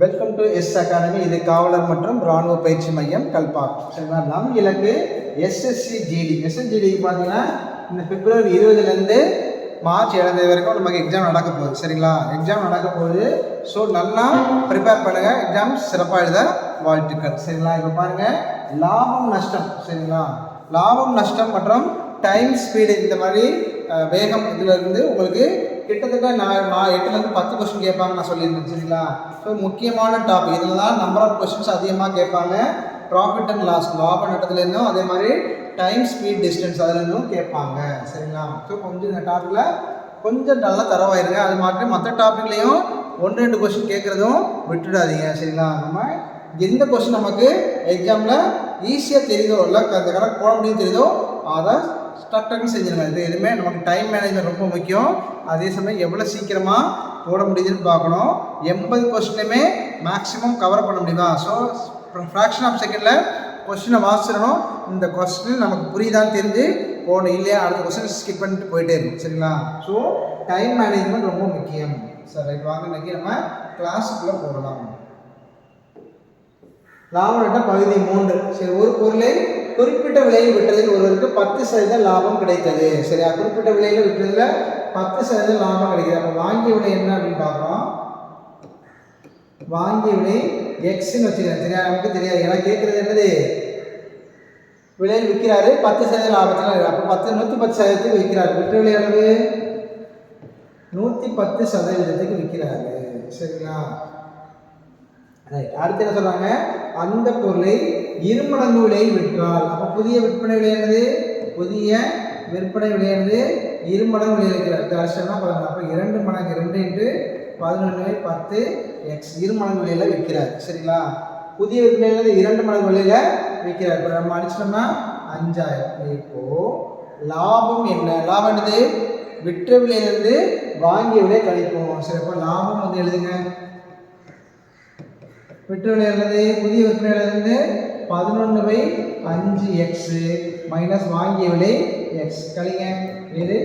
Welcome to S academy இது காவலர் மற்றும் இராணுவ பயிற்சி மையம் கல்பா சரிங்களா? நம் இலக்கு எஸ்எஸ்சி ஜிடி எஸ்எஸ்ஜிடிக்கு பார்த்தீங்கன்னா இந்த பிப்ரவரி இருபதுலேருந்து மார்ச் ஏழாம் தேதி வரைக்கும் நமக்கு எக்ஸாம் நடக்க போகுது. சரிங்களா? எக்ஸாம் நடக்க போகுது. ஸோ நல்லா ப்ரிப்பேர் பண்ணுங்கள் எக்ஸாம் சிறப்பாக எழுத வாழ்த்துக்கள். சரிங்களா? இப்போ பாருங்கள் லாபம் நஷ்டம். சரிங்களா? லாபம் நஷ்டம் மற்றும் டைம் ஸ்பீடு இந்த மாதிரி வேகம் இதில் இருந்து உங்களுக்கு கிட்டத்தட்ட நான் நான் எட்டுலேருந்து பத்து கொஸ்டின் கேட்பாங்க நான் சொல்லியிருந்தேன் சரிங்களா? ஸோ முக்கியமான டாபிக் இதில் தான் நம்பர் ஆஃப் கொஸ்டின்ஸ் அதிகமாக கேட்பாங்க ப்ராஃபிட் அண்ட் லாஸ் லாப நட்டத்துலேருந்தும் அதே மாதிரி டைம் ஸ்பீட் டிஸ்டன்ஸ் அதுலேருந்தும் கேட்பாங்க சரிங்களா? ஸோ கொஞ்சம் இந்த டாப்பிக்கில் கொஞ்சம் நல்லா தரவாயிருங்க. அது மாதிரி மற்ற டாப்பிக்லேயும் ஒன்று ரெண்டு கொஸ்டின் கேட்குறதும் விட்டுடாதீங்க சரிங்களா? நம்ம எந்த கொஸ்டின் நமக்கு எக்ஸாமில் ஈஸியாக தெரியுதோ இல்லை அந்த கரெக்ட் போட முடியும் தெரியுதோ அதை டக் டக்குன்னு செஞ்சிருங்க. இது எதுவுமே நமக்கு டைம் மேனேஜ்மெண்ட் ரொம்ப முக்கியம். அதே சமயம் எவ்வளோ சீக்கிரமாக போட முடியுதுன்னு பார்க்கணும். எண்பது கொஸ்டினுமே மேக்ஸிமம் கவர் பண்ண முடியுமா? ஸோ ஃப்ராக்ஷன் ஆஃப் செகண்டில் கொஸ்டினை வாசிச்சிடணும் இந்த கொஸ்டின் நமக்கு புரியுதான்னு தெரிஞ்சு போகணும். இல்லையா? அடுத்த கொஸ்டின் ஸ்கிப் பண்ணிட்டு போயிட்டே இருக்கும் சரிங்களா? ஸோ டைம் மேனேஜ்மெண்ட் ரொம்ப முக்கியம். சார் ரைட் வாங்க இன்னைக்கு நம்ம கிளாஸுக்குள்ளே போகலாம். லாபம் பகுதி மூன்று. சரி ஒரு பொருளை குறிப்பிட்ட விலையில் விற்றதில் ஒருவருக்கு பத்து சதவீத லாபம் கிடைத்தது. சரியா? குறிப்பிட்ட விலையில் விற்றதில் பத்து சதவீதம் லாபம் கிடைக்குது. அப்போ வாங்கிய விலை என்ன அப்படின்னு பார்க்குறோம். வாங்கிய விலை எக்ஸ்ன்னு வச்சுக்கிறேன் சரியா நமக்கு தெரியாது. ஏன்னா கேட்குறது என்னது? விலையில் விற்கிறாரு. பத்து சதவீத லாபத்தில் அப்போ பத்து நூற்றி பத்து சதவீதத்துக்கு விற்கிறாரு. விற்ற விலை அளவு நூற்றி பத்து சதவீதத்துக்கு விற்கிறாரு. சரிங்களா? ரைட் அடுத்து என்ன சொல்கிறாங்க அந்த பொருளை இருமடங்கு விலையில் விற்றால். அப்போ புதிய விற்பனை விலை என்னது? புதிய விற்பனை விலை என்னது இருமடங்கு விலையில் விற்கிறார் கஷ்டம்னா அப்போ இரண்டு மடங்கு ரெண்டு இன்ட்டு பதினொன்று பத்து எக்ஸ் இருமடங்கு விலையில் விற்கிறார். சரிங்களா? புதிய விற்பனை என்னது? இரண்டு மடங்கு விலையில் விற்கிறார். இப்போ நம்ம அடிச்சிட்டோம்னா அஞ்சாயிரம். இப்போ லாபம் என்ன? லாபம் என்னது? விற்ற விலையிலிருந்து வாங்கிய விலை கழிப்போம். சரி அப்போ லாபம் வந்து எழுதுங்க. விற்ற விலை புதிய விற்பனையிலிருந்து பதினொன்று பை அஞ்சு எக்ஸு மைனஸ் வாங்கிய விலை எக்ஸ் கழிங்க. இது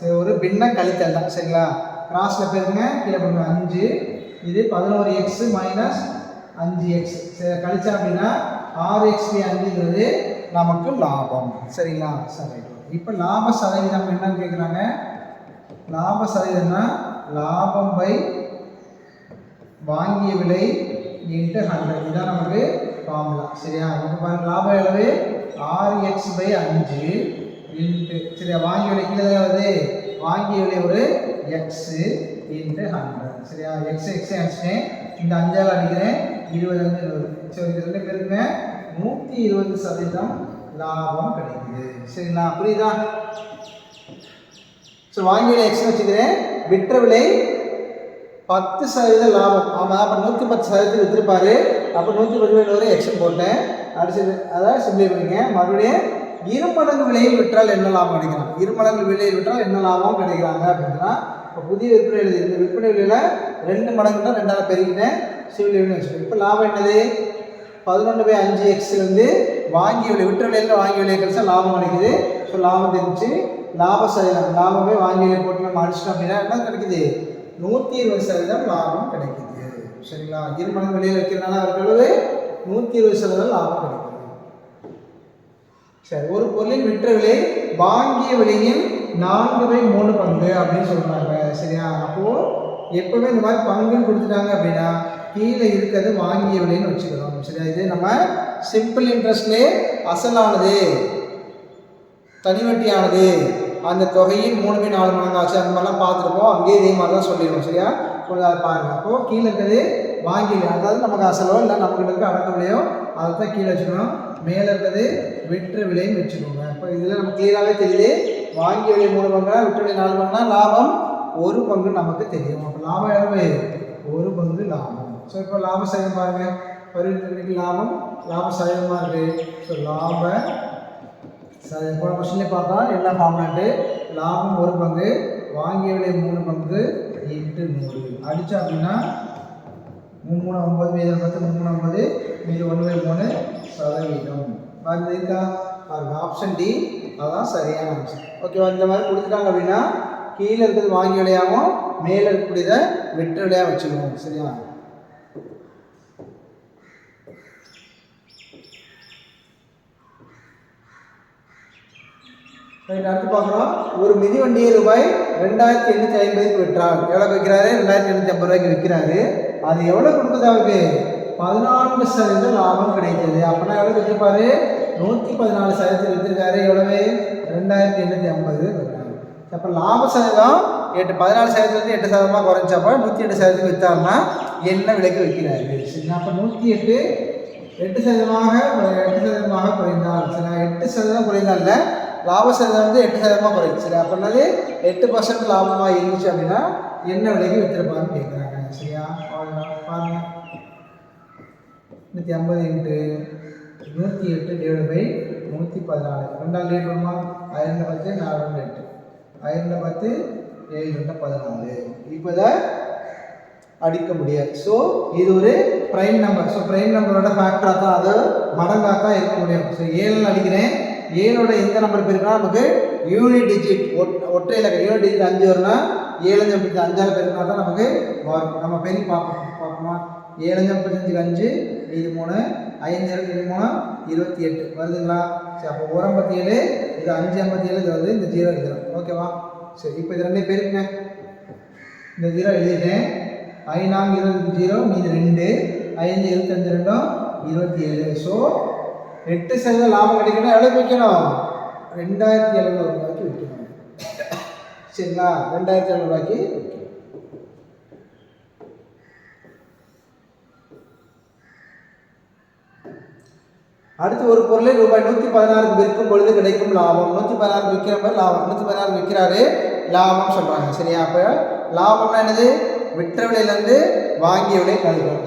சரி ஒரு பின்ன கழித்தல் தான். சரிங்களா? கிராஸில் போயிருங்க கீழே பண்ணுங்க அஞ்சு. இது பதினோரு எக்ஸு மைனஸ் அஞ்சு எக்ஸ் சரி கழிச்சா அப்படின்னா ஆறு எக்ஸ் பி அஞ்சுங்கிறது நமக்கு லாபம். சரிங்களா? சரி இப்போ லாப சதவீதம் என்னன்னு கேட்குறாங்க லாப சதவீதம்னா லாபம் பை வாங்கிய விலை இன்ட்டு ஹண்ட்ரட் இதுதான் நமக்கு ஃபார்முலா சரியா? இப்போ பாருங்க லாப அளவு ஆறு எக்ஸ் பை அஞ்சு இன்ட்டு சரியா? வாங்கி விலை கீழே வருது வாங்கி விலை ஒரு எக்ஸு இன்ட்டு ஹண்ட்ரட் சரியா? எக்ஸ் எக்ஸ் அடிச்சிட்டேன். இந்த அஞ்சால் அடிக்கிறேன். இருபது வந்து இருபது. சரி இது ரெண்டு பேருக்குங்க நூற்றி இருபது சதவீதம் லாபம் கிடைக்குது. சரிங்களா? புரியுதா? ஸோ வாங்கி விலை எக்ஸ் வச்சுக்கிறேன். விற்ற விலை பத்து சதவீத லாபம். ஆமாம் அப்போ நூற்றி பத்து சதவீதத்துக்கு விற்றுருப்பாரு நூற்றி பத்து வரை ஒரு எக்ஷன் போட்டேன் அடிச்சு அதை சிம்பிளை பண்ணிங்க மறுபடியும் இரு மடங்கு விலையில் விற்றால் என்ன லாபம் கிடைக்கலாம் இரு மடங்கு விலையில் விற்றால் என்ன லாபம் கிடைக்கிறாங்க அப்படின்னா இப்போ புதிய விற்பனை எழுதி இந்த விற்பனை விலையில் ரெண்டு தான் ரெண்டாவது பெருகிட்டேன். சிவில் விலை வச்சுருக்கேன் இப்போ லாபம் என்னது? பதினொன்று பை அஞ்சு எக்ஸ்லேருந்து வாங்கிய விலை விற்ற விலையில் வாங்கி விலை கழிச்சா லாபம் கிடைக்குது. ஸோ லாபம் தெரிஞ்சு லாப சதவீதம் லாபமே வாங்கி விலை போட்டு நம்ம அடிச்சிட்டோம் அப்படின்னா என்ன கிடைக்குது? நூற்றி இருபது சதவீதம் லாபம் கிடைக்குது. சரிங்களா? இரு மடங்கு விலையில் வைக்கிறதுனால அவர்களது நூற்றி இருபது சதவீதம் லாபம் கிடைக்கும். சரி ஒரு பொருளின் விற்ற விலை வாங்கிய விலையின் நான்கு பை மூணு பங்கு அப்படின்னு சொல்கிறாங்க சரியா? அப்போ எப்பவுமே இந்த மாதிரி பங்குன்னு கொடுத்துட்டாங்க அப்படின்னா கீழே இருக்கிறது வாங்கிய விலைன்னு வச்சுக்கிறோம் சரியா? இது நம்ம சிம்பிள் இன்ட்ரெஸ்ட்லேயே அசலானது தனிவட்டியானது. அந்த தொகையின் மூணு பை நாலு மடங்கு ஆச்சு அந்த மாதிரிலாம் பார்த்துருப்போம். அங்கேயே இதே மாதிரி தான் சொல்லிடுவோம் சரியா? கொஞ்சம் அதை பாருங்கள் அப்போது கீழே இருக்கிறது வாங்கி அதாவது நமக்கு அசலோ இல்லை நமக்கு இருக்க அடக்க விலையோ அதை தான் கீழே வச்சுக்கணும். மேலே இருக்கிறது விற்ற விலையும் வச்சுக்கோங்க. இப்போ இதில் நமக்கு கிளியராகவே தெரியுது. வாங்கிய விலை மூணு பங்குனா விற்று விலை நாலு பங்குனா லாபம். ஒரு பங்கு நமக்கு தெரியும். அப்போ லாபம் எவ்வளவு? ஒரு பங்கு லாபம். ஸோ இப்போ லாப சதவீதம் பாருங்கள் பரிவர்த்தனைக்கு லாபம் லாப சதவீதமாக இருக்குது ஸோ லாப சதவீதம். போன கொஸ்டின்லேயே பார்த்தா என்ன ஃபார்முலாட்டு லாபம் ஒரு பங்கு வாங்கிய விலை மூணு பங்கு எட்டு நூறு. அடித்தா அப்படின்னா மூணு மூணு ஒம்பது மீது பத்து மூணு மூணு ஒம்பது மீது ஒன்று பை மூணு சதவீதம். பாருங்க இருக்கா? பாருங்க ஆப்ஷன் டி அதான் சரியான ஆன்சர் ஓகேவா இந்த மாதிரி கொடுத்துட்டாங்க அப்படின்னா கீழே இருக்கிறது வாங்கி விலையாகவும் மேலே இருக்கக்கூடியதை வெற்றி விலையாக வச்சுக்கணும். சரியா? ரைட் அடுத்து பார்க்குறோம். ஒரு மிதிவண்டியை ரூபாய் ரெண்டாயிரத்தி எண்ணூற்றி ஐம்பதுக்கு விற்றார். எவ்வளோ விற்கிறாரு? ரெண்டாயிரத்தி எண்ணூற்றி ஐம்பது ரூபாய்க்கு விற்கிறாரு. அது எவ்வளோ கொடுக்குது அவருக்கு? பதினான்கு சதவீத லாபம் கிடைத்தது. அப்படின்னா எவ்வளோ விற்றுப்பாரு நூற்றி பதினாலு சதவீதத்தில் விற்றுருக்காரு எவ்வளவு? ரெண்டாயிரத்தி எண்ணூற்றி ஐம்பது அப்போ லாப சதவீதம் எட்டு பதினாலு சதவீதத்துலேருந்து எட்டு சதவீதமாக குறைஞ்சப்போ நூற்றி எட்டு சதவீதத்துக்கு விற்றாருன்னா என்ன விலைக்கு விற்கிறாரு? சரிங்களா அப்போ நூற்றி எட்டு எட்டு சதவீதமாக எட்டு சதவீதமாக குறைந்தால். சரி எட்டு சதவீதம் குறைந்தால்ல லாப சதவீதம் வந்து எட்டு சதவீதமாக குறையும் சரி எட்டு பர்சன்ட் லாபமாக இருந்துச்சு அப்படின்னா என்ன விலைக்கு விற்றுருப்பான்னு கேட்குறாங்க சரியா? பாருங்க நூற்றி ஐம்பது இன்ட்டு நூற்றி எட்டு டிவைட் பை நூற்றி பதினாலு. ரெண்டாம் ரேட் வருமா? ஆயிரம் பத்து நாலு ரெண்டு எட்டு. ஆயிரம் பத்து ஏழு ரெண்டு பதினாலு. இப்போ இதை அடிக்க முடியாது. ஸோ இது ஒரு ப்ரைம் நம்பர் ஸோ ப்ரைம் நம்பரோட ஃபேக்டராக தான் அது மடங்காக தான் இருக்க முடியும் ஸோ ஏழில் அடிக்கிறேன் ஏழோட எந்த நம்பர் பெருக்கினா நமக்கு யூனிட் டிஜிட் ஒற்றை இலக்கம் யூனிட் டிஜிட் அஞ்சு வரும்னா ஏழஞ்சு அப்படி அஞ்சாறு பெருக்கினா தான் நமக்கு வரும். நம்ம பெரிய பார்ப்போம். பார்ப்போமா? ஏழஞ்சு முப்பத்தஞ்சுக்கு அஞ்சு இது மூணு ஐந்து இருபத்தி மூணு இருபத்தி எட்டு. வருதுங்களா? சரி அப்போ ஒரு ஐம்பத்தி ஏழு இது அஞ்சு ஐம்பத்தி ஏழு இது வருது இந்த ஜீரோ எழுதுறோம். ஓகேவா சரி இப்போ இது ரெண்டே பேருக்குங்க. இந்த ஜீரோ எழுதிட்டேன் ஐநாங்க இருபது ஜீரோ மீது ரெண்டு ஐந்து இருபத்தஞ்சு ரெண்டும் இருபத்தி ஏழு. ஸோ எட்டு சதவீதம் லாபம் கிடைக்கணும் எவ்வளோ விற்கணும் ரெண்டாயிரத்தி எழுநூறு ரூபாய்க்கு விற்கணும். சரிங்களா? ரெண்டாயிரத்தி எழுநூறுவாய்க்கு விற்கணும். அடுத்து ஒரு பொருளை ரூபாய் நூற்றி பதினாறுக்கு விற்கும் பொழுது கிடைக்கும் லாபம். நூற்றி பதினாறு விற்கிற மாதிரி லாபம். நூற்றி பதினாறு விற்கிறாரு லாபம் சொல்கிறாங்க சரியா? அப்போ லாபம்னா என்னது? விற்ற விலையிலேருந்து வாங்கிய விலை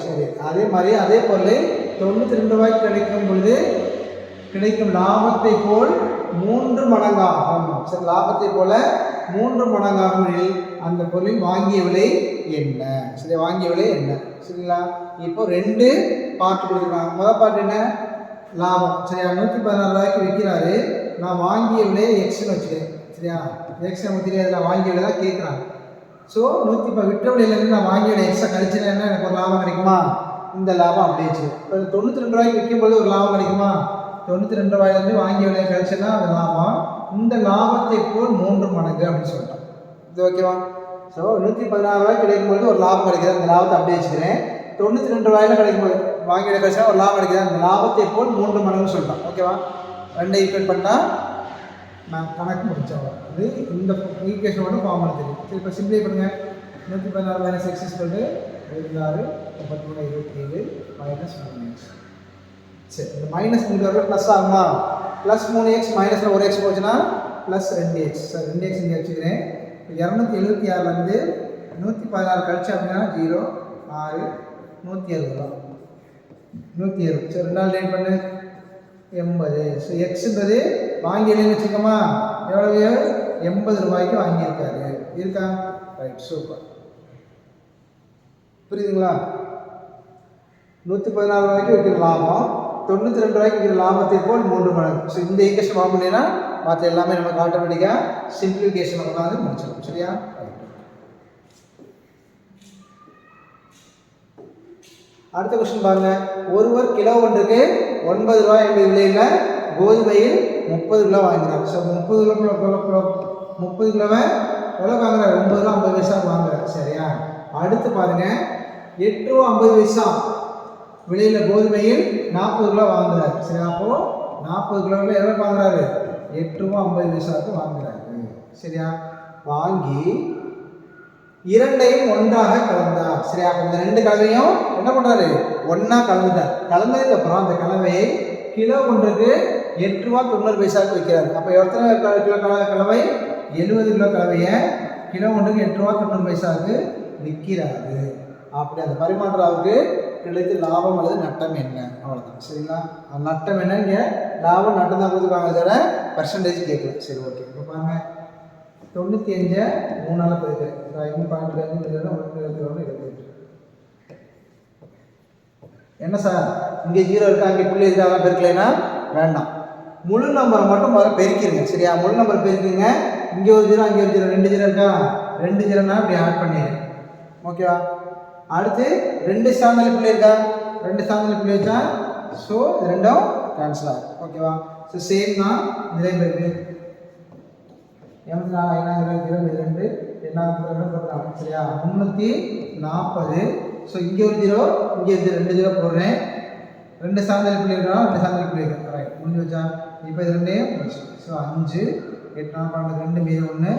சரி அதே மாதிரி அதே பொருள் தொண்ணூற்றி ரெண்டு ரூபாய்க்கு கிடைக்கும் பொழுது கிடைக்கும் லாபத்தை போல் மூன்று மடங்காகும். சரி லாபத்தை போல மூன்று மடங்காகும் எனில் அந்த பொருளின் வாங்கிய விலை என்ன? சரி வாங்கிய விலை என்ன? சரிங்களா? இப்போ ரெண்டு பாட்டு கொடுத்துருக்காங்க. முதல் பாட்டு என்ன? லாபம். சரியா நூற்றி பதினாறு ரூபாய்க்கு விற்கிறாரு. நான் வாங்கிய விலையை எக்ஸ்னு வச்சுக்கிறேன். சரியா? எக்ஸ் நமக்கு தெரியாது நான் வாங்கிய விலை தான் கேட்குறாங்க. ஸோ நூற்றி இப்போ விற்ற விலையிலேருந்து நான் வாங்கியோட எக்ஸ்ட்ரா கழிச்சுனா என்ன? எனக்கு ஒரு லாபம் கிடைக்குமா? இந்த லாபம் அப்படியே வச்சு இப்போ தொண்ணூற்றி ரெண்டு ரூபாய்க்கு விற்கும்போது ஒரு லாபம் கிடைக்குமா? தொண்ணூற்றி ரெண்டு ரூபாயிலேருந்து வாங்கிய விலையை கழிச்சுன்னா அந்த லாபம். இந்த லாபத்தை போல் மூன்று மடங்கு அப்படின்னு சொல்லிட்டோம். இது ஓகேவா ஸோ நூற்றி பதினாறு ரூபாய் கிடைக்கும்போது ஒரு லாபம் கிடைக்குது. அந்த லாபத்தை அப்படியே வச்சுக்கிறேன். தொண்ணூற்றி ரெண்டு ரூபாயில கிடைக்கும்போது வாங்கி கழிச்சா ஒரு லாபம் கிடைக்குது. அந்த லாபத்தை போல் மூன்று மடங்கு சொல்லிட்டோம். ஓகேவா ரெண்டை ஈக்குவல் பண்ணால் நான் கணக்கு முடித்தோம் இது இந்த ஈக்குவேஷனோட ஃபார்முலா தெரியும். சரி இப்போ சிம்பிளை பண்ணுங்கள் நூற்றி பதினாறு மைனஸ் எக்ஸ் சொல்லிட்டு இருபத்தாறு முப்பத்தி மூணு இருபத்தி ஏழு மைனஸ் மூணு எக்ஸ் சரி இந்த மைனஸ் மூணு வரல ப்ளஸ் ஆகுமா? ப்ளஸ் மூணு எக்ஸ் மைனஸில் ஒரு எக்ஸ் போச்சுன்னா ப்ளஸ் ரெண்டு எக்ஸ் சார் ரெண்டு எக்ஸ் இங்கே வச்சுக்கிறேன். இரநூத்தி எழுபத்தி ஆறுலேருந்து நூற்றி பதினாறு கழிச்சு அப்படின்னா ஜீரோ ஆறு நூற்றி அறுபது. ரூபா நூற்றி அறுபது. சரி ரெண்டு நாள் லேட் பண்ணு. எண்பது. ஸோ எக்ஸுன்றது வாங்கியலன்னு வச்சுக்கோமா? எவ்வளவு? எண்பது ரூபாய்க்கு வாங்கியிருக்காரு. இருக்கா? ரைட் சூப்பர் புரியுதுங்களா? நூற்றி பதினாறு ரூபாய்க்கு விற்கிற லாபம். தொண்ணூற்றி ரெண்டு ரூபாய்க்கு விற்கிற லாபத்தை போல் மூன்று மடங்கு. ஸோ இந்த ஈக்குவேஷன் வாங்க முடியும்னா மற்ற எல்லாமே நமக்கு ஆட்டோமேட்டிக்காக சிம்பிளிஃபிகேஷன் வந்து முடிச்சிடும். சரியா? ரைட் அடுத்த கொஸ்டின் பாருங்க. ஒருவர் கிலோ ஒன்றுக்கு ஒன்பது ரூபாய் என்ற விலையில் கோதுமையில் முப்பது கிலோ வாங்கினார். ஸோ முப்பது கிலோ கிலோ கிலோ கிலோ முப்பது கிலோவை எவ்வளோ வாங்குறாரு? ஒன்பது ரூபா ஐம்பது பைசா வாங்குறாரு. சரியா? அடுத்து பாருங்க. எட்டு ரூபா ஐம்பது பைசா விலையில் கோதுமையில் நாற்பது கிலோ வாங்குறாரு. சரி அப்போது நாற்பது கிலோவில் எவ்வளோ வாங்குறாரு? எட்டு ரூபா ஐம்பது பைசாவுக்கு வாங்குறாரு. சரியா? வாங்கி இரண்டையும் ஒன்றாக கலந்தார். சரியா? அப்ப இந்த ரெண்டு கலவையும் என்ன பண்றாரு? ஒன்றா கலந்துட்டார். கலந்ததுக்கு அப்புறம் அந்த கலவையை கிலோ ஒன்றுக்கு எட்டு ரூபா தொண்ணூறு பைசாவுக்கு விற்கிறார். அப்போ எத்தனை கிலோ கல கலவை? எழுபது கிலோ கலவையை கிலோ ஒன்றுக்கு எட்டு ரூபா தொண்ணூறு பைசாவுக்கு விற்கிறாரு. அப்படி அந்த பரிமாற்றாவுக்கு கிடைத்து லாபம் அல்லது நட்டம் என்ன? அவ்வளோதான் சரிங்களா? அந்த நட்டம் என்ன இங்கே லாபம் நட்டம் தான் கொடுத்துருக்காங்க தவிர பர்சன்டேஜ் கேட்கல. சரி ஓகே இப்போ பாருங்க. தொண்ணூற்றி அஞ்சை மூணால் பெருக்கிறேன் ஐந்து பாயிண்ட் ரெண்டு ஒன்று இருபத்தி ஒன்று என்ன சார் இங்கே ஜீரோ இருக்கா? அங்கே புள்ளி இருக்கா? பெருக்கலைன்னா வேண்டாம். முழு நம்பரை மட்டும் முதல்ல பெருக்கிடுங்க சரியா? முழு நம்பர் பெருக்குங்க. இங்கே ஒரு ஜீரோ அங்கே ஒரு ஜீரோ ரெண்டு ஜீரோ இருக்கா? ரெண்டு ஜீரோனா இப்படி ஆட் பண்ணிடுங்க ஓகேவா அடுத்து ரெண்டு சாந்தலி புள்ளி இருக்கா? ரெண்டு சாந்தலி புள்ளி வச்சா ஸோ ரெண்டும் கேன்சல் ஆகும். ஓகேவா ஸோ சேம் தான் இதே பேருக்கு எண்பத்தி நாலு ஐநாயிரத்தி இருபது ரெண்டு எண்ணாயிரத்தி போடுறாங்க சரியா? முந்நூற்றி நாற்பது ஸோ இங்கே ஒரு ஜீரோ இங்கே இருந்து ரெண்டு ஜீரோ போடுறேன். ரெண்டு சாந்தல் பிள்ளைகளா ரெண்டு சாந்தல் பிள்ளைகள் இருக்கு ரைட் முடிஞ்சு வச்சா இப்போ இது ரெண்டையும் ஸோ அஞ்சு எட்டு நாலு பன்னெண்டு ரெண்டு மீது ஒன்று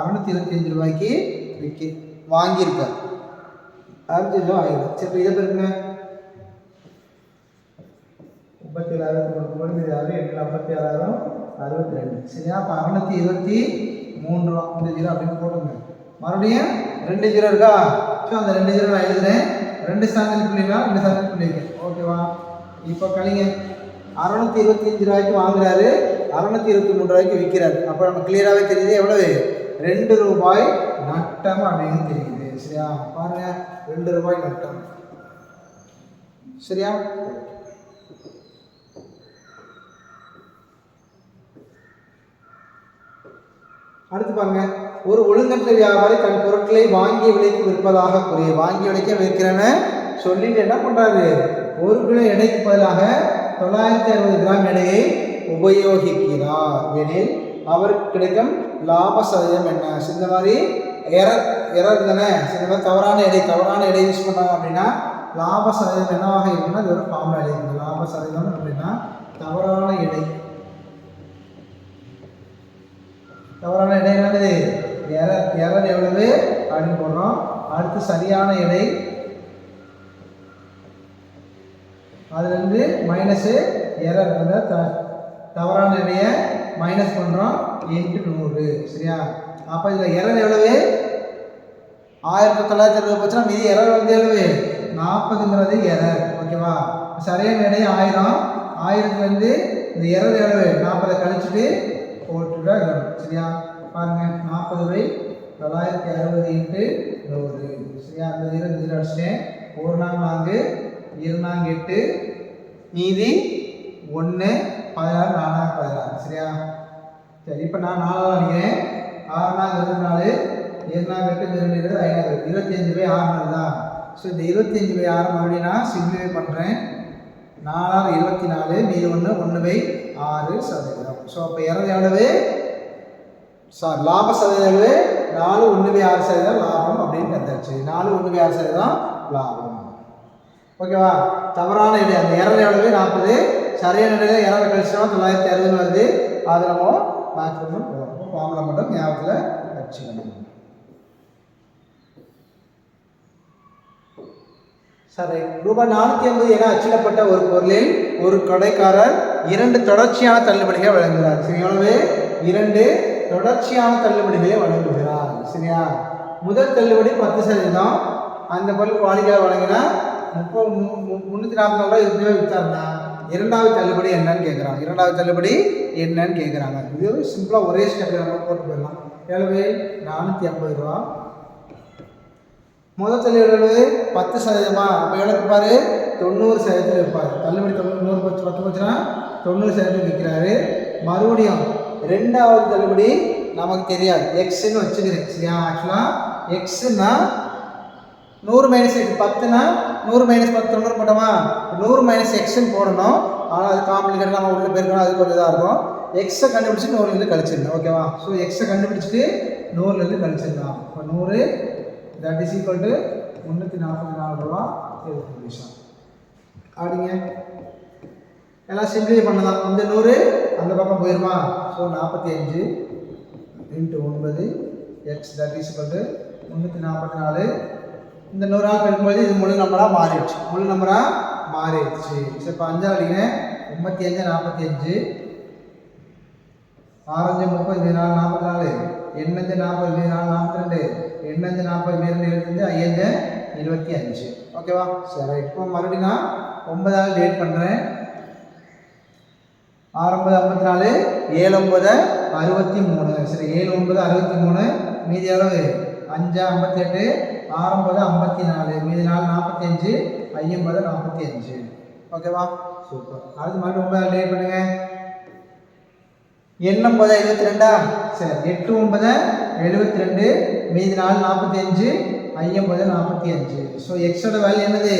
அறுநூத்தி இருபத்தி அஞ்சு ரூபாய்க்கு விற்கி வாங்கியிருக்கார். அறுபத்தி ரூபா ஆயிரம் சரி இப்போ இதை பாருங்க முப்பத்தி ஏழாயிரம் கொடுக்கும்போது இது ஆறு எட்டு ஐம்பத்தி ஆறாயிரம். அறுபத்தி ரெண்டு. சரியா? அப்போ அறுநூத்தி இருபத்தி மூணு ரூபா இந்த ஜீரோ அப்படின்னு போடுங்க மறுபடியும் ரெண்டு ஜீரோ இருக்கா? ஸோ அந்த ரெண்டு ஜீரோ நான் எழுதுறேன். ரெண்டு சாந்தல் புள்ளினா ரெண்டு சாந்தல் புள்ளிங்க. ஓகேவா இப்போ கழிங்க. அறுநூத்தி இருபத்தி அஞ்சு ரூபாய்க்கு வாங்குறாரு. அறுநூத்தி இருபத்தி மூணு ரூபாய்க்கு விற்கிறாரு. அப்போ நம்ம கிளியராகவே தெரியுது எவ்வளவு? ரெண்டு ரூபாய் நட்டம் அப்படின்னு தெரியுது. சரியா? பாருங்க. ரெண்டு ரூபாய் நட்டம். சரியா? அடுத்து பாருங்க. ஒரு ஒழுங்கற்ற வியாபாரி தன் பொருட்களை வாங்கிய விலைக்கு விற்பதாக கூறிய வாங்கிய விலைக்கே விற்கிறேன்னு சொல்லிட்டு என்ன பண்றாரு? ஒரு கிலோ எடைக்கு பதிலாக தொள்ளாயிரத்தி அறுபது கிராம் எடையை உபயோகிக்கிறார். எனில் அவருக்கு கிடைக்கும் லாப சதவீதம் என்ன? இந்த மாதிரி எரர் எரர் தானே இந்த மாதிரி தவறான எடை தவறான எடை யூஸ் பண்ணாங்க அப்படின்னா லாப சதவீதம் என்னவாக இருக்குன்னா அது ஒரு ஃபார்முலா எழுதிருக்கு லாப சதவீதம் அப்படின்னா தவறான எடை தவறான எடை என்னது? எரர் எரர் எவ்வளவு? அப்படின்னு போடுறோம். அடுத்து சரியான எடை. அதுலேருந்து மைனஸு எரர் அந்த த தவறான எடையை மைனஸ் பண்ணுறோம் இன்ட்டு நூறு. சரியா? அப்போ இதில் எரர் எவ்வளவு? ஆயிரத்தி தொள்ளாயிரத்தி அறுபது போச்சுன்னா மீதி எரர் வந்து எவ்வளவு? நாற்பதுங்கிறது எரர் ஓகேவா? சரியான எடை ஆயிரம். ஆயிரத்துலேருந்து இந்த எரர் எவ்வளவு? நாற்பதை கழிச்சுட்டு போட்டுவிட சரியா பாருங்க நாற்பது பை தொள்ளாயிரத்தி அறுபது இன்ட்டு நூறு சரியா அந்த ஜீரோ இந்த ஜீரோ அடிச்சிட்டேன் ஒரு நாள் நான்கு இரு நான்கு எட்டு மீதி ஒன்று பதினாறு நாலாக பதினாறு சரியா சரி இப்போ நான் நாலாக அடிக்கிறேன் ஆறு நாள் இருபத்தி நாலு ஏழு நாள் எட்டு ரெண்டு இருபது ஐநூறு பை ஆறு நாள் தான் ஸோ இந்த இருபத்தஞ்சு பை ஆறு மறுபடியும் நான் சிம்பிளிஃபை பண்ணுறேன் நாலாறு இருபத்தி நாலு மீது ஒன்று ஒன்று பை ஆறு சதவீதம். ஸோ அப்போ இரநூறு எவ்வளவு சாரி லாப சதவீதம் எவ்வளவு நாலு ஒன்று பை ஆறு சதவீதம் லாபம் அப்படின்னு கத்தாச்சு நாலு ஒன்று பை ஆறு சதவீதம் லாபம். ஓகேவா தவறான இடம் அந்த இரநூறு எவ்வளவு நாற்பது சரியான இடையில இரநூறு கழிச்சோம் தொள்ளாயிரத்தி அறுபது வருது. அது நம்ம மேக்ஸிமம் போகிறோம் ஃபார்முலா மட்டும் ஞாபகத்தில் வச்சுக்கணும். சரி ரூபாய் நானூற்றி ஐம்பது என அச்சிடப்பட்ட ஒரு பொருளில் ஒரு கடைக்காரர் இரண்டு தொடர்ச்சியான தள்ளுபடிகளை வழங்குகிறார். சரி எவ்வளவு இரண்டு தொடர்ச்சியான தள்ளுபடிகளை வழங்குகிறார். சரியா? முதல் தள்ளுபடி பத்து சதவீதம். அந்த பொருள் வாடிக்கையாக வழங்கினா முப்பது முந்நூற்றி நாற்பது ரூபாய் இதுவே விற்றாருன்னா இரண்டாவது தள்ளுபடி என்னன்னு கேட்குறாங்க. இரண்டாவது தள்ளுபடி என்னன்னு கேட்குறாங்க. இது சிம்பிளாக ஒரே ஸ்டெப்பில் நம்ம போட்டு போயிடலாம். எவ்வளவு? நானூற்றி ஐம்பது ரூபா. முதல் தள்ளுபடி பத்து சதவீதமா? அப்போ எவ்வளோக்கு பாரு தொண்ணூறு சதவீதத்தில் இருப்பார். தள்ளுபடி தொண்ணூறு நூறு பத்து பத்து போச்சுன்னா தொண்ணூறு சதவீதம் விற்கிறாரு மறுபடியும் ரெண்டாவது தள்ளுபடி நமக்கு தெரியாது. எக்ஸ்ன்னு வச்சுக்கிறேன். சரியா? ஆக்சுவலாக எக்ஸ்னா நூறு மைனஸ் எட்டு பத்துனா நூறு மைனஸ் பத்து தொண்ணூறு போட்டோமா? நூறு மைனஸ் எக்ஸ்ன்னு போடணும். ஆனால் அது காம்ப்ளிகேட் நம்ம உள்ள போயிருக்கணும் அது கொஞ்சம் இதாக இருக்கும். எக்ஸை கண்டுபிடிச்சி நூறுலேருந்து கழிச்சிடணும். ஓகேவா ஸோ எக்ஸை கண்டுபிடிச்சிட்டு நூறுலேருந்து கழிச்சிடலாம். இப்போ நூறு தட் இஸ் ஈக்குவல் டு முந்நூற்றி நாற்பத்தி நாலு ரூபா எழுபத்தி நிமிஷம் அப்படிங்க எல்லாம் சிம்பிளி பண்ணலாம். இந்த நூறு அந்த பக்கம் போயிருமா? ஸோ நாற்பத்தி அஞ்சு இன்ட்டு ஒன்பது x that is equal to முந்நூற்றி நாற்பத்தி நாலு. இந்த நூறு நாள் இது முழு நம்பராக மாறிடுச்சு. முழு நம்பராக மாறிடுச்சு. சரி இப்போ அஞ்சாவது அடிக்கிறேன். ஐம்பத்தி அஞ்சு நாற்பத்தி அஞ்சு ஆரஞ்சு முப்பது நாலு நாற்பத்தி நாலு. எண்ணஞ்சு நாற்பது நாலு நாற்பத்தி ரெண்டு. எண்ணஞ்சு நாற்பது ரெண்டு இருந்து ஐயஞ்சு இருபத்தி அஞ்சு. ஓகேவா? சரி இப்போ மறுபடியும் நான் ஒன்பதாவது டேட் பண்ணுறேன் ஆறொம்பது ஐம்பத்தி நாலு ஏழு ஒம்பது அறுபத்தி மூணு. சரி ஏழு ஒன்பது அறுபத்தி மூணு. மீதி அளவு அஞ்சு ஐம்பத்தி எட்டு ஆறொம்பது ஐம்பத்தி நாலு. மீதி நாலு நாற்பத்தி அஞ்சு ஐம்பது நாற்பத்தி அஞ்சு. ஓகேவா? சூப்பர். அடுத்து மறுபடியும் ஒன்பதாவது டேட் பண்ணுங்கள் எண்ணொம்பது இருபத்தி ரெண்டா? சரி எட்டு ஒன்பது எழுபத்தி ரெண்டு மீதி நாலு நாற்பத்தி அஞ்சு ஐம்பது நாற்பத்தி அஞ்சு ஸோ எக்ஸோட வேல்யூ என்னது?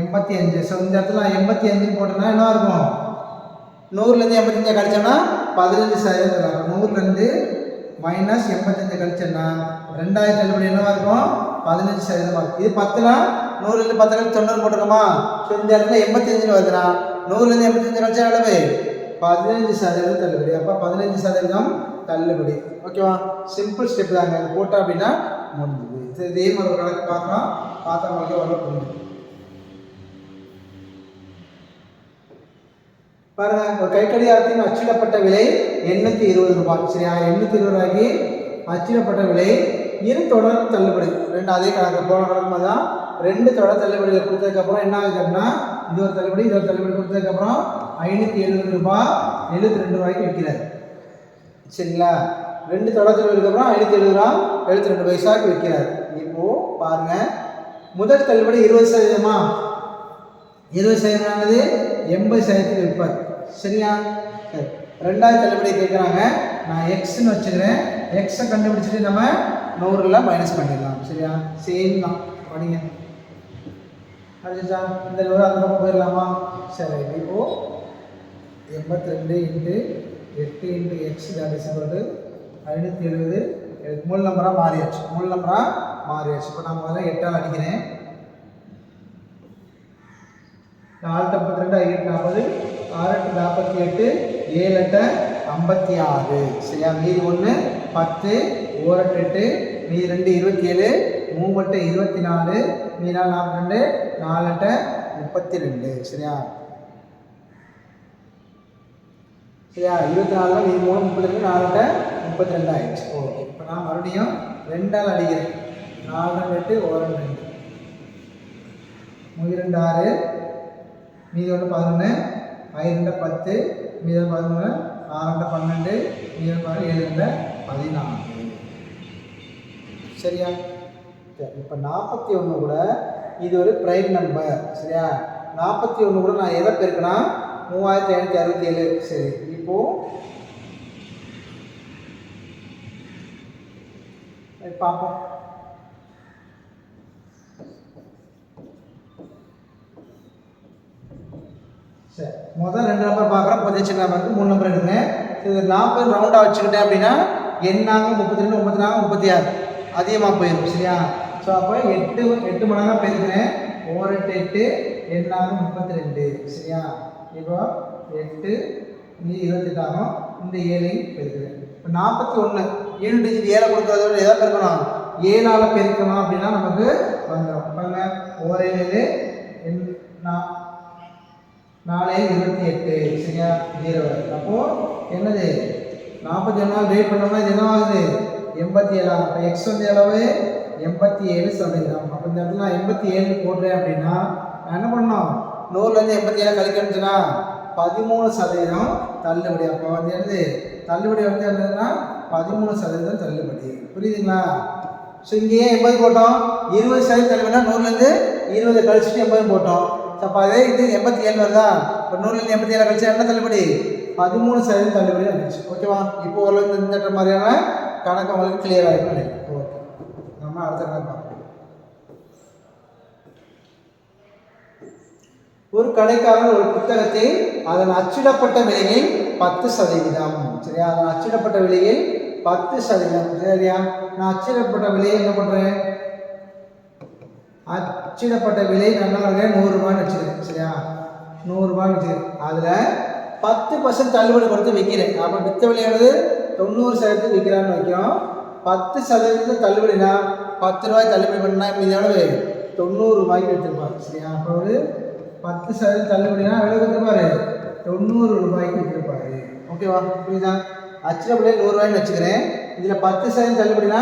எண்பத்தி அஞ்சு ஸோ இந்த இடத்துல நான் எண்பத்தி அஞ்சுன்னு போட்டேன்னா என்ன இருக்கும்? நூறுலேருந்து எண்பத்தஞ்சு கழிச்சோம்னா பதினஞ்சு சதவீதம் தராங்க நூறுலேருந்து மைனஸ் எண்பத்தஞ்சு கழிச்சேன்னா ரெண்டாயிரத்தி தள்ளுபடி என்னவா இருக்கும் பதினஞ்சு சதவீதமாக இருக்கும். இது பத்துனா நூறுலேருந்து பத்து கழிச்சு தொண்ணூறு போட்டிருக்கோமா ஸோ இந்த இடத்துல எண்பத்தஞ்சுன்னு வருதுன்னா நூறுலேருந்து எண்பத்தஞ்சு கழிச்சா எவ்வளவு? பதினஞ்சு சதவீதம் தள்ளுபடி. அப்போ பதினஞ்சு சதவீதம் தள்ளுபடி. ஓகேவா சிம்பிள் ஸ்டெப் தாங்க. இது போட்டோம் அப்படின்னா முடிஞ்சுது. சரி இதே மாதிரி ஒரு கணக்கு பார்க்கலாம் பார்த்தா உங்களுக்கு வர புரிஞ்சுது பாருங்க ஒரு கைக்கடியாரத்தின் அச்சிடப்பட்ட விலை எண்ணூற்றி இருபது ரூபாய். சரியா? எண்ணூற்றி இருபது ரூபாய்க்கு அச்சிடப்பட்ட விலை இரு தொடர் தள்ளுபடி. ரெண்டு அதே கணக்கு. போன கணக்கு மாதிரி தான். ரெண்டு தொடர் தள்ளுபடியில் கொடுத்ததுக்கப்புறம் என்ன ஆகுது அப்படின்னா இது ஒரு தள்ளுபடி இது ஒரு தள்ளுபடி கொடுத்ததுக்கப்புறம் ஐநூற்றி எழுபது ரூபாய் எழுபத்தி ரெண்டு ரூபாய்க்கு விற்கிறார். சரிங்களா? ரெண்டு தொடர் ஐநூற்றி எழுபது ரூபா எழுபத்தி ரெண்டு பைசாவுக்கு விற்கிறார் இப்போது பாருங்கள் முதல் தள்ளுபடி இருபது சதவீதமா? இருபது சதவீதமானது எண்பது சதவீதத்துக்கு விற்பார் சரியா? சரி. ரெண்டாவது தள்ளுபடி கேட்குறாங்க. நான் எக்ஸ்ன்னு வச்சுக்கிறேன். எக்ஸை கண்டுபிடிச்சிட்டு நம்ம நூறில் மைனஸ் பண்ணிடலாம். சரியா? சேம் தான். படிங்க. அடிச்சா இந்த நூறு அந்த பக்கம் போயிடலாமா? சரி இப்போது எண்பத்தி ரெண்டு இன்ட்டு எட்டு into x that is to ஐநூற்றி எழுபது. மூணு நம்பராக மாறியாச்சு. மூணு நம்பராக மாறியாச்சு. இப்போ நான் முதல்ல எட்டால் அடிக்கிறேன். நாலு ஐம்பத்தி ரெண்டு ஐநூற்றி நாற்பது ஆறு எட்டு நாற்பத்தி எட்டு ஏழு எட்டு ஐம்பத்தி ஆறு. சரியா? மீதி ஒன்று பத்து ஓரட்டு எட்டு மீதி ரெண்டு இருபத்தி ஏழு மூவெட்டு இருபத்தி நாலு மீதி நாலு நாற்பத்தி ரெண்டு நாலு எட்டு முப்பத்தி ரெண்டு. சரியா? சரியா? இருபத்தி நாலுல மீதி மூணு முப்பத்தி ரெண்டு நாலு முப்பத்தி ரெண்டு ஆயிடுச்சு ஓகே இப்போ நான் மறுபடியும் ரெண்டால் அடிக்கிறேன். நாலு ரெண்டு எட்டு ரெண்டு. முயிரெண்டு ரெண்டு ஆறு மீதி ஒன்று பதினொன்று ஐரெண்டு பத்து மீதி ஒன்று பதினொன்று நாலு பன்னெண்டு மீதி பதினொன்று ஏழு ரெண்டு பதினாலு. சரியா? சரி இப்போ நாற்பத்தி ஒன்று கூட இது ஒரு ப்ரைம் நம்பர் சரியா? நாற்பத்தி ஒன்று கூட நான் எதை பெருக்கினா? மூவாயிரத்தி ஐநூற்றி அறுபத்தி ஏழு. சரி இப்போது பார்ப்போம். சரி முதல் ரெண்டு நம்பர் பார்க்குறோம் கொஞ்சம் சின்ன நம்பருக்கு மூணு நம்பர் எடுங்க. இது நாற்பது ரவுண்டாக வச்சுக்கிட்டேன் அப்படின்னா எண்ணாங்க முப்பத்தி ரெண்டு முப்பத்தி நாலு முப்பத்தி ஆறு. அதிகமாக போயிடும் சரியா? ஸோ அப்போ எட்டு எட்டு மடங்காக பெருக்கிறேன். ஓர் எட்டு எட்டு எண்ணாங்க முப்பத்தி ரெண்டு சரியா? இப்போ எட்டு நீ இருபத்தெட்டாகும் இந்த ஏழையும் பெருக்கிறேன் இப்போ நாற்பத்தி ஒன்று ஏழு டிஜிட் ஏழை கொடுக்கறத விட எதை பெருக்கணும். ஏழால் பெருக்கணும் அப்படின்னா நமக்கு வந்துடும் பாருங்க ஓர் ஏழு எண் நான் நாலு இருபத்தி எட்டு. சரியா? ஜீரோ அப்போது என்னது? நாற்பத்தி ஒன்று நாள் வெயிட் பண்ணோம்னா இது என்ன ஆகுது? எண்பத்தி ஏழாம் இப்போ எக்ஸ் வந்து எவ்வளவு? எண்பத்தி ஏழு சதவீதம். அப்போ இந்த இடத்துல நான் எண்பத்தி ஏழு போடுறேன் அப்படின்னா நான் என்ன பண்ணோம் நூறுலேருந்து எண்பத்தி ஏழு கழிக்கணுச்சுன்னா பதிமூணு சதவீதம் தள்ளுபடி. அப்போ வந்து என்னது? தள்ளுபடி வந்து என்னதுன்னா பதிமூணு சதவீதம் தள்ளுபடி. புரியுதுங்களா? ஸோ இங்கேயே எண்பது போட்டோம். இருபது சதவீதம் தள்ளுபடினா நூறுலேருந்து இருபது கழிச்சுட்டு எண்பது போட்டோம். ஸோ அப்போ அதே இது எண்பத்தி ஏழு வருதா? இப்போ நூறுலேருந்து எண்பத்தி ஏழு கழிச்சு என்ன தள்ளுபடி? பதிமூணு சதவீதம் தள்ளுபடி வந்துச்சு ஓகேவா இப்போ ஓரளவுக்கு இந்த மாதிரியான கணக்கு உங்களுக்கு கிளியர் ஆகிடும் ஓகே. நம்ம அடுத்த கணக்கு பார்ப்போம் ஒரு கடைக்காரன் ஒரு புத்தகத்தை அதன் அச்சிடப்பட்ட விலையில் பத்து சதவீதம். சரியா? அதன் அச்சிடப்பட்ட விலையில் பத்து சதவீதம். சரியா? நான் அச்சிடப்பட்ட விலையை என்ன பண்ணுறேன் அச்சிடப்பட்ட விலை நல்லா நூறுரூபான்னு வச்சுக்கிறேன். சரியா? நூறுரூபான்னு வச்சுக்கிறேன். அதில் பத்து பர்சன்ட் தள்ளுபடி கொடுத்து விற்கிறேன் அப்போ மித்த விலையானது தொண்ணூறு சதவீதத்துக்கு விற்கிறான்னு வைக்கும் பத்து சதவீதம் தள்ளுபடினா பத்து ரூபாய் தள்ளுபடி பண்ணால் மீதி எவ்வளவு? தொண்ணூறு ரூபாய்க்கு எடுத்துருப்பாங்க சரியா? அப்போ ஒரு பத்து சதவீதம் தள்ளுபடினா எவ்வளோ கொடுத்துருப்பாரு தொண்ணூறு ரூபாய்க்கு விட்டுருப்பாரு ஓகேவா புரியுதா? அச்சிடப்படியே நூறுரூவாய்னு வச்சுக்கிறேன். இதில் பத்து சதவீதம் தள்ளுபடினா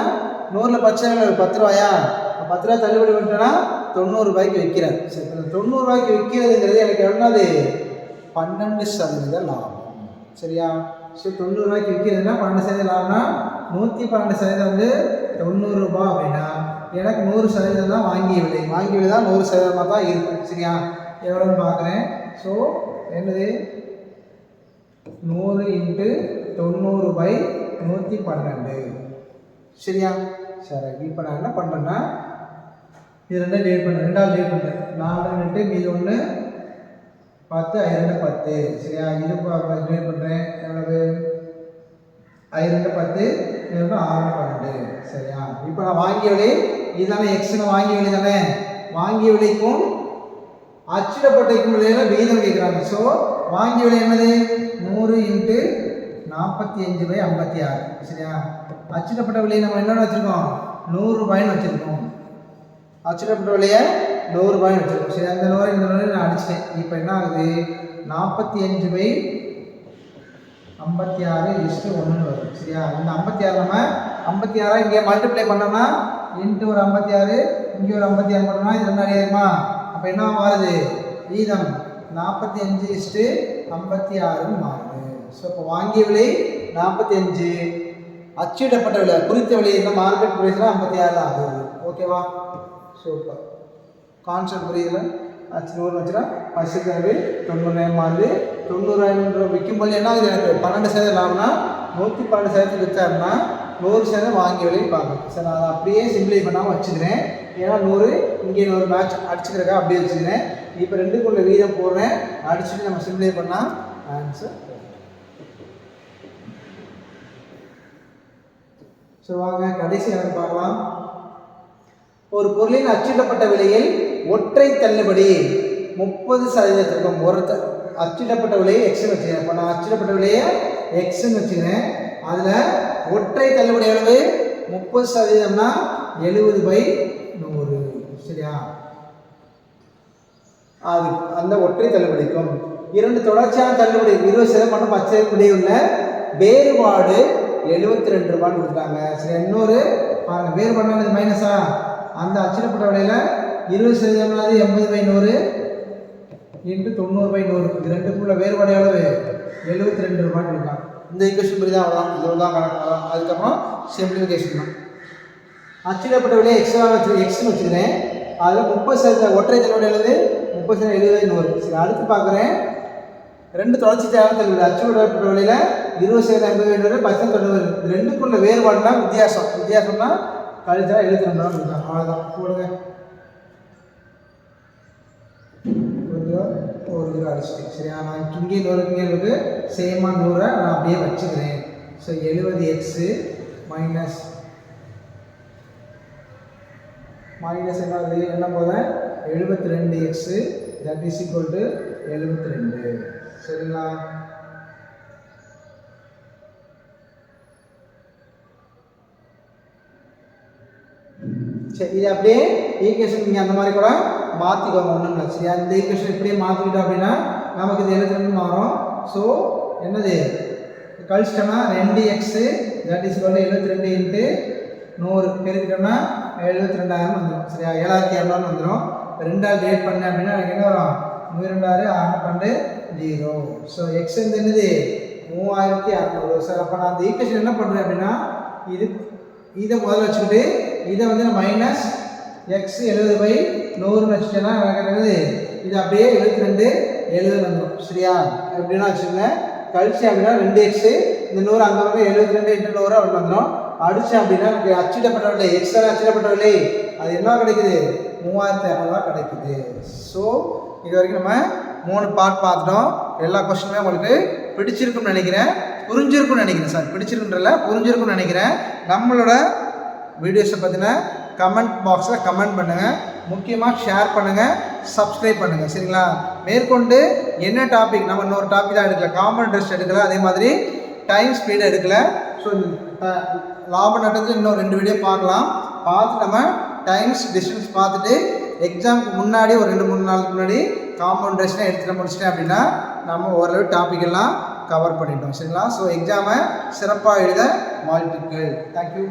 நூறில் பத்து சதவீதம் பத்து ரூபாயா? பத்து ரூபாய் தள்ளுபடி பண்ணிட்டோன்னா தொண்ணூறு ரூபாய்க்கு விற்கிறார் சரி இப்போ தொண்ணூறு ரூபாய்க்கு விற்கிறதுங்கிறது எனக்கு எவ்வளோது பன்னெண்டு சதவீத லாபம். சரியா? ஸோ தொண்ணூறு ரூபாய்க்கு விற்கிறதுனா பன்னெண்டு சதவீதம் லாபம்னா நூற்றி பன்னெண்டு சதவீதம் வந்து தொண்ணூறுரூபா அப்படின்னா எனக்கு நூறு சதவீதம் தான் வாங்கிய விலை. வாங்கி விலை தான் நூறு சதவீதமாக தான் இருக்கும். சரியா? எவ்வளோன்னு பார்க்குறேன். ஸோ என்னது? நூறு இன்ட்டு தொண்ணூறு பை நூற்றி பன்னெண்டு. சரியா? சரி இப்போ நான் என்ன பண்ணுறேன்னா இது ரெண்டும் டேட் பண்ணுறேன் ரெண்டாவது டேட் பண்ணுறேன் நாலு ரெண்டு மீது ஒன்று பத்து ஐரெண்டு பத்து. சரியா? இது டேட் பண்ணுறேன் எவ்வளவு? ஐரெண்டு பத்து இது ஆறு பன்னெண்டு. சரியா? இப்போ நான் வாங்கிய விலை இதுதானே எக்ஸ்னு வாங்கிய விலை தானே? வாங்கிய விலைக்கும் அச்சிடப்பட்ட விலையில வீதம் கேட்குறாங்க. ஸோ வாங்கி விலை என்னது? நூறு இன்ட்டு நாற்பத்தி அஞ்சு பை ஐம்பத்தி ஆறு. சரியா? அச்சிடப்பட்ட விலையை நம்ம என்னென்ன வச்சுருக்கோம்? நூறுரூபாய்னு வச்சுருக்கோம். அச்சிடப்பட்ட விலையை நூறுரூபாய்னு வச்சுருக்கோம். சரி அந்த நூறு இந்த நூறு நான் அடிச்சிட்டேன். இப்போ என்ன ஆகுது? நாற்பத்தி அஞ்சு பை ஐம்பத்தி ஆறு இஸ்ட்டு ஒன்று வரும் சரியா? இந்த ஐம்பத்தி ஆறு நம்ம ஐம்பத்தி ஆறாக இங்கே மல்டிப்ளை பண்ணோம்னா இன்ட்டு ஒரு ஐம்பத்தி ஆறு இங்கே ஒரு ஐம்பத்தி ஆறு பண்ணோம்னா இது ரெண்டு அடியாயிருமா அப்போ என்ன மாறுது? வீதம் நாற்பத்தி அஞ்சு இஷ்டு ஐம்பத்தி ஆறுன்னு மாறுது. ஸோ இப்போ வாங்கிய விலை நாற்பத்தி அஞ்சு அச்சிடப்பட்ட விலை குறித்த விலை என்ன மார்க்கெட் ப்ரைஸில் ஐம்பத்தி ஆறு தான் ஆகுது. ஓகேவா சூப்பர் கான்செப்ட் புரியுதுல? அச்சு நூறு வச்சுனா பசுக்கிறது தொண்ணூறாயிரம் மாறுது. தொண்ணூறாயிரம் விற்கும் போது என்ன ஆகுது எனக்கு? பன்னெண்டு சதவீதம் லாபம்னா நூற்றி பன்னெண்டு சதவீதம் விற்றாருன்னா நூறு சதவீதம் வாங்கி விலையை பார்க்கணும் சரி நான் அதை அப்படியே சிம்பிளை பண்ணாமல் வச்சுக்கிறேன். ஏன்னா நூறு இங்கே நூறு மேட்ச் அடிச்சுக்கிறக்கா அப்படியே வச்சுக்கிறேன். இப்போ ரெண்டுக்குள்ள வீதம் போடுறேன். அடிச்சுட்டு நம்ம சிம்பிளை பண்ணால் ஆன்சர் ஸோ வாங்க கடைசி எனக்கு பார்க்கலாம். ஒரு பொருளின் அச்சிடப்பட்ட விலையில் ஒற்றை தள்ளுபடி முப்பது சதவீதத்திற்கும் ஒரு அச்சிடப்பட்ட விலையை எக்ஸ்னு வச்சுக்கிறேன். இப்போ நான் அச்சிடப்பட்ட விலையை எக்ஸ்னு வச்சுக்கிறேன். அதில் ஒற்றை தள்ளுபடி அளவு முப்பது சதவீதம்னா எழுபது பை நூறு. சரியா? அது அந்த ஒற்றை தள்ளுபடிக்கும். இரண்டு தொடர்ச்சியான தள்ளுபடி இருபது சதவீதம் மற்றும் பத்து சதவீதம் உள்ள வேறுபாடு எழுபத்தி ரெண்டு ரூபான்னு கொடுத்துட்டாங்க. சரி இன்னொரு பாருங்க வேறுபாடு மைனஸா அந்த அச்சிடப்பட்ட விலையில் இருபது சதவீதம்னாது எண்பது பை நூறு இன்று தொண்ணூறு பை நூறு. இது ரெண்டுக்குள்ள வேறுபாடு எவ்வளவு? எழுபத்தி ரெண்டு ரூபான்னு கொடுக்கலாம் இந்த ஈக்குவேஷன் படி தான் அவ்வளோதான் இவ்வளோ தான் கணக்கு வரும் அதுக்கப்புறம் சிம்பிளிஃபிகேஷன் தான். அச்சிடப்பட்ட விலையை எக்ஸ்ட்ரா வச்சு எக்ஸ்னு வச்சுக்கிறேன். அதில் முப்பது சதவீத ஒற்றை தள்ளுபடி எழுது முப்பது சதவீதம் எழுபது நூறு. சரி அடுத்து பார்க்குறேன். ரெண்டு தொடர்ச்சி தேவை அச்சுடப்பட்ட விலையில் இருபது சதவீதம் ஐம்பது நூறு பத்து தொண்ணூறு ரெண்டுக்குள்ள வேறுபாடுனா வித்தியாசம். வித்தியாசம்னா கழிச்சா எழுபத்தி ரெண்டு ரூபா அவ்வளோதான் போடுங்க. ஒரு அடிச்சிட்டேன் சரியா? நான் இங்கே நூறு இங்கே இருக்கு. சேமாக நூறை நான் அப்படியே வச்சுக்கிறேன். ஸோ எழுபது எக்ஸு மைனஸ் மைனஸ் என்ன என்ன போதேன் எழுபத்தி ரெண்டு x that is equal to எழுபத்தி ரெண்டு சரிங்களா? சரி இது அப்படியே ஈக்குவேஷன் நீங்கள் அந்த மாதிரி கூட மாற்றிக்கோங்க ஒன்றும் இல்லை. சரி அந்த ஈக்குவேஷன் இப்படியே மாற்றிக்கிட்டோம் அப்படின்னா நமக்கு இது எழுபத்தி மாறும். ஸோ என்னது? கழிச்சிட்டோம்னா ரெண்டு எக்ஸு தட் இஸ் வந்து எழுபத்தி ரெண்டு இன்ட்டு நூறு. பெருக்கிட்டோம்னா எழுபத்தி ரெண்டாயிரம் வந்துடும் சரியா? ஏழாயிரத்தி இரநூறு வந்துடும் ரெண்டாவது டிவைட் பண்ணேன் அப்படின்னா எனக்கு என்ன வரும்? நூறு ஆறு பன்னெண்டு ஜீரோ ஸோ எக்ஸ் வந்து என்னது? மூவாயிரத்தி அறநூறு. சார் அப்போ நான் அந்த ஈக்குவேஷன் என்ன பண்ணுறேன் அப்படின்னா இது இதை முதல்ல வச்சுக்கிட்டு இதை வந்து நான் மைனஸ் எக்ஸ் எழுபது பை நூறுன்னு வச்சுட்டேன்னா எனக்கு என்னது? இது அப்படியே எழுபத்தி ரெண்டு எழுபது வந்துடும் சரியா? எப்படின்னா வச்சுக்கோங்க. கழிச்சு அப்படின்னா ரெண்டு எக்ஸு இந்த நூறு அந்த வந்து எழுபத்தி ரெண்டு இன்ட்டு நூறு அப்படி வந்துடும் அடிச்சு அப்படின்னா நமக்கு அச்சிடப்பட்டவில்லை எக்ஸ்ட்ரா அச்சிடப்பட்டவில்லை அது என்ன கிடைக்குது? மூவாயிரத்தி இரநூறுவா கிடைக்குது. ஸோ இது வரைக்கும் நம்ம மூணு பார்ட் பார்த்துட்டோம். எல்லா கொஸ்டினுமே உங்களுக்கு பிடிச்சிருக்கும்னு நினைக்கிறேன். புரிஞ்சிருக்கும்னு நினைக்கிறேன் சார் பிடிச்சிருக்குன்றல புரிஞ்சிருக்கும்னு நினைக்கிறேன். நம்மளோட வீடியோஸை பற்றின கமெண்ட் பாக்ஸில் கமெண்ட் பண்ணுங்கள் முக்கியமாக ஷேர் பண்ணுங்கள் சப்ஸ்கிரைப் பண்ணுங்கள் சரிங்களா? மேற்கொண்டு என்ன டாபிக்? நம்ம இன்னொரு டாபிக் தான் எடுக்கல. காமன் ட்ரெஸ் எடுக்கல. அதே மாதிரி டைம் ஸ்பீடு எடுக்கல. ஸோ லாப நட்டத்துக்கு இன்னும் ரெண்டு வீடியோ பார்க்கலாம். பார்த்து நம்ம டைம்ஸ் டிஸ்டன்ஸ் பார்த்துட்டு எக்ஸாமுக்கு முன்னாடி ஒரு ரெண்டு மூணு நாளுக்கு முன்னாடி காம்பவுண்ட் டெஸ்ட்லாம் எடுத்துகிட்டு முடிச்சிட்டேன் அப்படின்னா நம்ம ஓரளவு டாபிக் எல்லாம் கவர் பண்ணிட்டோம். சரிங்களா? ஸோ எக்ஸாமை சிறப்பாக எழுத வாழ்த்துக்கள். தேங்க்யூ